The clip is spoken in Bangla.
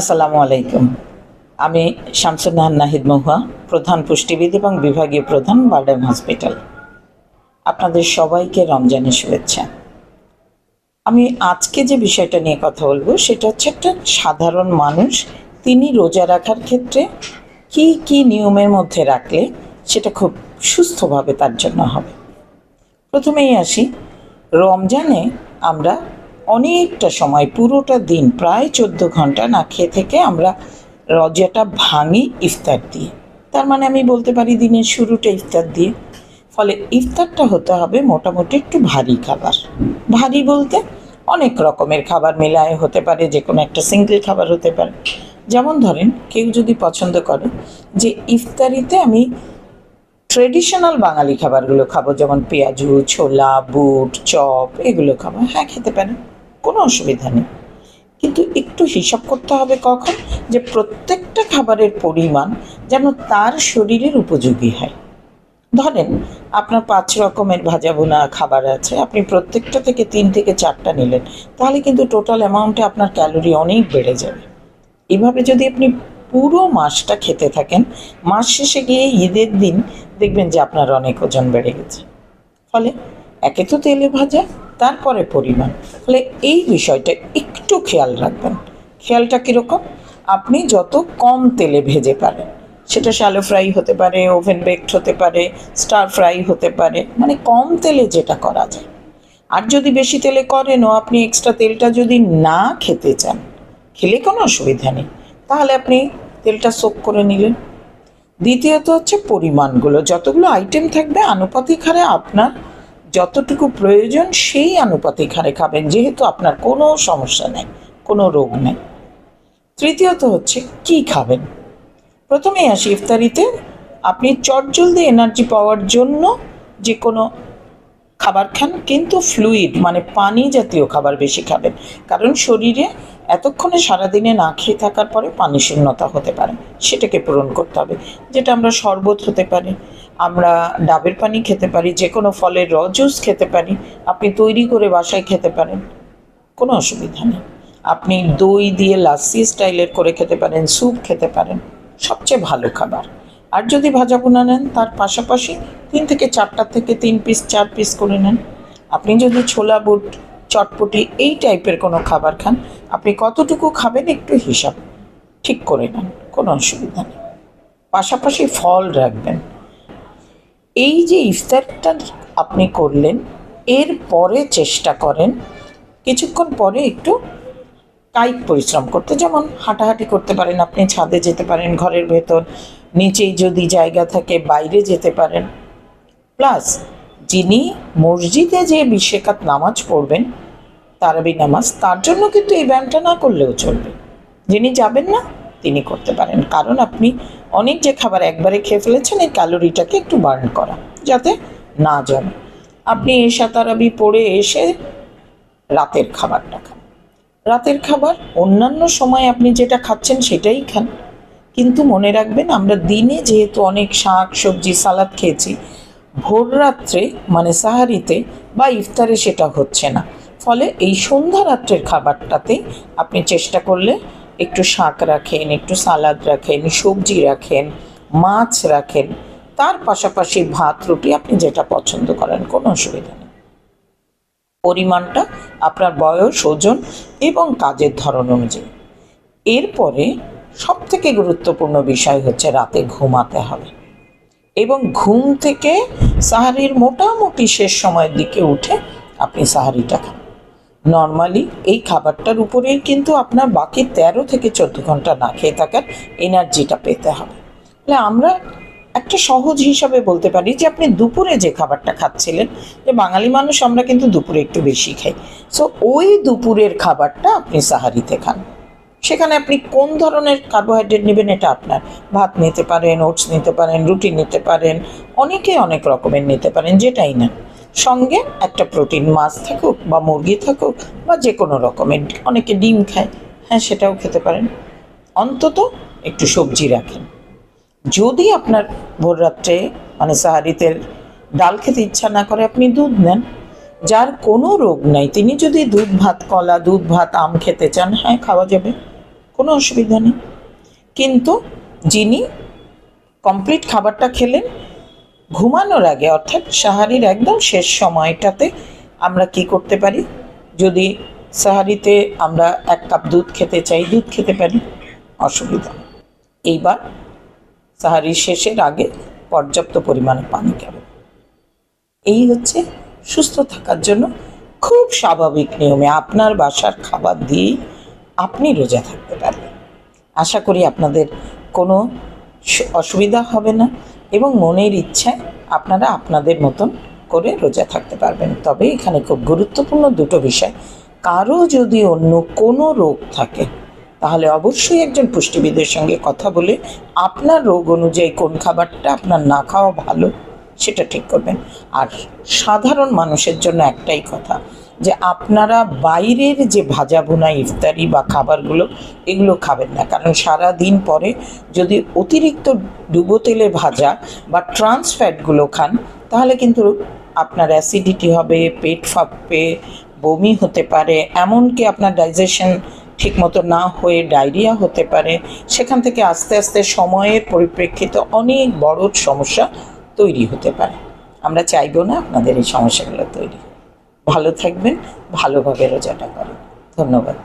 আসসালামু আলাইকুম। আমি শামসুন্নাহান নাহিদ মহুয়া, প্রধান পুষ্টিবিদ এবং বিভাগীয় প্রধান বার্ডেন হসপিটাল। আপনাদের সবাইকে রমজানের শুভেচ্ছা। আমি আজকে যে বিষয়টা নিয়ে কথা বলব, সেটা হচ্ছে একটা সাধারণ মানুষ, তিনি রোজা রাখার ক্ষেত্রে কি কি নিয়মের মধ্যে রাখলে সেটা খুব সুস্থভাবে তার জন্য হবে। প্রথমেই আসি, রমজানে আমরা অনেকটা সময়, পুরোটা দিন, প্রায় চোদ্দ ঘণ্টা না খেয়ে থেকে আমরা রজাটা ভাঙি ইফতার দিয়ে। তার মানে আমি বলতে পারি দিনের শুরুটা ইফতার দিয়ে। ফলে ইফতারটা হতে হবে মোটামুটি একটু ভারী খাবার। ভারী বলতে অনেক রকমের খাবার মেলায় হতে পারে, যে কোনো একটা সিঙ্গেল খাবার হতে পারে। যেমন ধরেন, কেউ যদি পছন্দ করে যে ইফতারিতে আমি ট্রেডিশনাল বাঙালি খাবারগুলো খাব, যেমন পেঁয়াজু, ছোলা, বুট, চপ, এগুলো খাব। হ্যাঁ খেতে পারেন। কোনো অসুবিধা নেই। কিন্তু একটু হিসাব করতে হবে কখন যে প্রত্যেকটা খাবারের পরিমাণ যেন তার শরীরের উপযোগী হয়। ধরেন, আপনার পাঁচ রকমের ভাজা বোনা খাবার আছে, আপনি প্রত্যেকটা থেকে তিন থেকে চারটা নিলেন, তাহলে কিন্তু টোটাল অ্যামাউন্টে আপনার ক্যালোরি অনেক বেড়ে যাবে। এভাবে যদি আপনি পুরো মাসটা খেতে থাকেন, মাস শেষে গিয়ে ঈদের দিন দেখবেন যে আপনার অনেক ওজন বেড়ে গেছে। ফলে একে তো তেলে ভাজা, তারপরে পরিমাণ। ফলে এই বিষয়টা একটু খেয়াল রাখবেন। খেয়ালটা কীরকম? আপনি যত কম তেলে ভেজে পারেন, সেটা শ্যালো ফ্রাই হতে পারে ওভেন বেকড হতে পারে স্টার ফ্রাই হতে পারে মানে কম তেলে যেটা করা যায়। আর যদি বেশি তেলে করেনও, আপনি এক্সট্রা তেলটা যদি না খেতে চান, খেলে কোনো অসুবিধা নেই, তাহলে আপনি তেলটা সোক করে নিলেন। দ্বিতীয়ত হচ্ছে পরিমাণগুলো। যতগুলো আইটেম থাকবে, আনুপাতিক হারে আপনার যতটুকু প্রয়োজন সেই আনুপাতিক হারে খাবেন, যেহেতু আপনার কোনো সমস্যা নেই, কোনো রোগ নেই। তৃতীয়ত হচ্ছে, কি খাবেন? প্রথমেই আসি ইফতারিতে। আপনি চটজলদি এনার্জি পাওয়ার জন্য যে কোনো খাবার খান, কিন্তু ফ্লুইড মানে পানি জাতীয় খাবার বেশি খাবেন। কারণ শরীরে এতক্ষণে সারাদিনে না খেয়ে থাকার পরে পানি শূন্যতা হতে পারে। সেটাকে পূরণ করতে হবে, যেটা আমরা শরবত হতে পারে, আমরা ডাবের পানি খেতে পারি যে কোনো ফলের র জুস খেতে পারি, আপনি তৈরি করে বাসায় খেতে পারেন, কোনো অসুবিধা নেই। আপনি দই দিয়ে লাসি স্টাইলের করে খেতে পারেন, স্যুপ খেতে পারেন, সবচেয়ে ভালো খাবার। আর যদি ভাজা পোনা নেন, তার পাশাপাশি তিন থেকে চারটা থেকে তিন পিস চার পিস করে নেন। আপনি যদি ছোলা, বুট, চটপটি এই টাইপের কোনো খাবার খান, আপনি কতটুকু খাবেন একটু হিসাব ঠিক করে নেন, কোনো অসুবিধা নেই। পাশাপাশি ফল রাখবেন। এই যে ইফতারটা আপনি করলেন, এর পরে চেষ্টা করেন, কিছুক্ষণ পরে একটু কায়িক পরিশ্রম করতে যেমন হাঁটাহাঁটি করতে পারেন, আপনি ছাদে যেতে পারেন, ঘরের ভেতর, নিচেই যদি জায়গা থাকে, বাইরে যেতে পারেন। প্লাস যিনি মসজিদে যে বিশেকাত নামাজ পড়বেন, তারাবি নামাজ, তার জন্য কিন্তু এই ব্যায়ামটা না করলেও চলবে। যিনি যাবেন না, তিনি করতে পারেন। কারণ আপনি অনেক যে খাবার একবারে খেয়ে ফেলেছেন, এই ক্যালোরিটাকে একটু বার্ন করা, যাতে না জমে। আপনি এসা তারাবি পড়ে এসে রাতের খাবারটা খান। রাতের খাবার, অন্যান্য সময় আপনি যেটা খাচ্ছেন সেটাই খান। কিন্তু মনে রাখবেন, আমরা দিনে যেহেতু অনেক শাক, সবজি, সালাদ খেয়েছি, ভোর রাত্রে মানে সাহারিতে বা ইফতারে সেটা হচ্ছে না। ফলে এই সন্ধ্যা রাত্রের খাবারটাতে আপনি চেষ্টা করলে একটু শাক রাখেন, একটু সালাদ রাখেন, সবজি রাখেন, মাছ রাখেন। তার পাশাপাশি ভাত, রুটি আপনি যেটা পছন্দ করেন, কোনো অসুবিধা নেই। পরিমাণটা, আপনার বয়স, ওজন এবং কাজের ধরন অনুযায়ী। এরপরে সব থেকে গুরুত্বপূর্ণ বিষয় হচ্ছে রাতে ঘুমাতে হবে। এবং ঘুম থেকে সাহারির মোটামুটি শেষ সময়ের দিকে উঠে আপনি সাহারিটা খান। নর্মালি এই খাবারটার উপরেই কিন্তু আপনার বাকি তেরো থেকে চোদ্দ ঘণ্টা না খেয়ে থাকার এনার্জিটা পেতে হবে। তাহলে আমরা একটা সহজ হিসাবে বলতে পারি যে, আপনি দুপুরে যে খাবারটা খাচ্ছিলেন, যে বাঙালি মানুষ আমরা কিন্তু দুপুরে একটু বেশি খাই। সো ওই দুপুরের খাবারটা আপনি সাহারিতে খান। সেখানে আপনি কোন ধরনের কার্বোহাইড্রেট নেবেন এটা আপনার। ভাত নিতে পারেন, ওটস নিতে পারেন, রুটি নিতে পারেন, অনেকে অনেক রকমের নিতে পারেন, যেটাই না। সঙ্গে একটা প্রোটিন মাছ থাকুক বা মুরগি থাকুক বা যে কোনো রকমের, অনেকে ডিম খায় হ্যাঁ সেটাও খেতে পারেন। অন্তত একটু সবজি রাখেন। যদি আপনার ভোর রাত্রে মানে সাহারিতে ডাল খেতে ইচ্ছা না করে আপনি দুধ নেন, যার কোনো রোগ নাই, তিনি যদি দুধ ভাত, কলা, দুধ ভাত, আম খেতে চান হ্যাঁ খাওয়া যাবে, কোনো অসুবিধা নেই। কিন্তু যিনি কমপ্লিট খাবারটা খেলেন, ঘুমানোর আগে, অর্থাৎ সাহারির একদম শেষ সময়টাতে আমরা কি করতে পারি? যদি সাহারিতে আমরা এক কাপ দুধ খেতে চাই, দুধ খেতে পারি, অসুবিধা। এইবার সাহারির শেষের আগে পর্যাপ্ত পরিমাণে পানি খাবেন এই হচ্ছে সুস্থ থাকার জন্য খুব স্বাভাবিক নিয়মে আপনার বাসার খাবার দিয়েই আপনি রোজা থাকতে পারবেন। আশা করি আপনাদের কোনো অসুবিধা হবে না এবং মনের ইচ্ছায় আপনারা আপনাদের মতন করে রোজা থাকতে পারবেন। তবে এখানে খুব গুরুত্বপূর্ণ দুটো বিষয়। কারও যদি অন্য কোনো রোগ থাকে তাহলে অবশ্যই একজন পুষ্টিবিদের সঙ্গে কথা বলে আপনার রোগ অনুযায়ী কোন খাবারটা আপনার না খাওয়া ভালো সেটা ঠিক করবেন। আর সাধারণ মানুষের জন্য একটাই কথা যে আপনারা বাইরের যে ভাজা ভুনা ইফতারি বা খাবারগুলো এগুলো খাবেন না। কারণ সারা দিন পরে যদি অতিরিক্ত ডুবো তেলে ভাজা বা ট্রান্স ফ্যাটগুলো খান, তাহলে কিন্তু আপনার অ্যাসিডিটি হবে, পেট ফাঁপবে বমি হতে পারে, এমনকি আপনার ডাইজেশন ঠিকমতো না হয়ে ডায়রিয়া হতে পারে, সেখান থেকে আস্তে আস্তে সময়ের পরিপ্রেক্ষিতে অনেক বড় সমস্যা তৈরি হতে পারে। আমরা চাইব না আপনাদের এই সমস্যাগুলো তৈরি ভালো থাকবেন, ভালোভাবে রোজাটা করেন। ধন্যবাদ।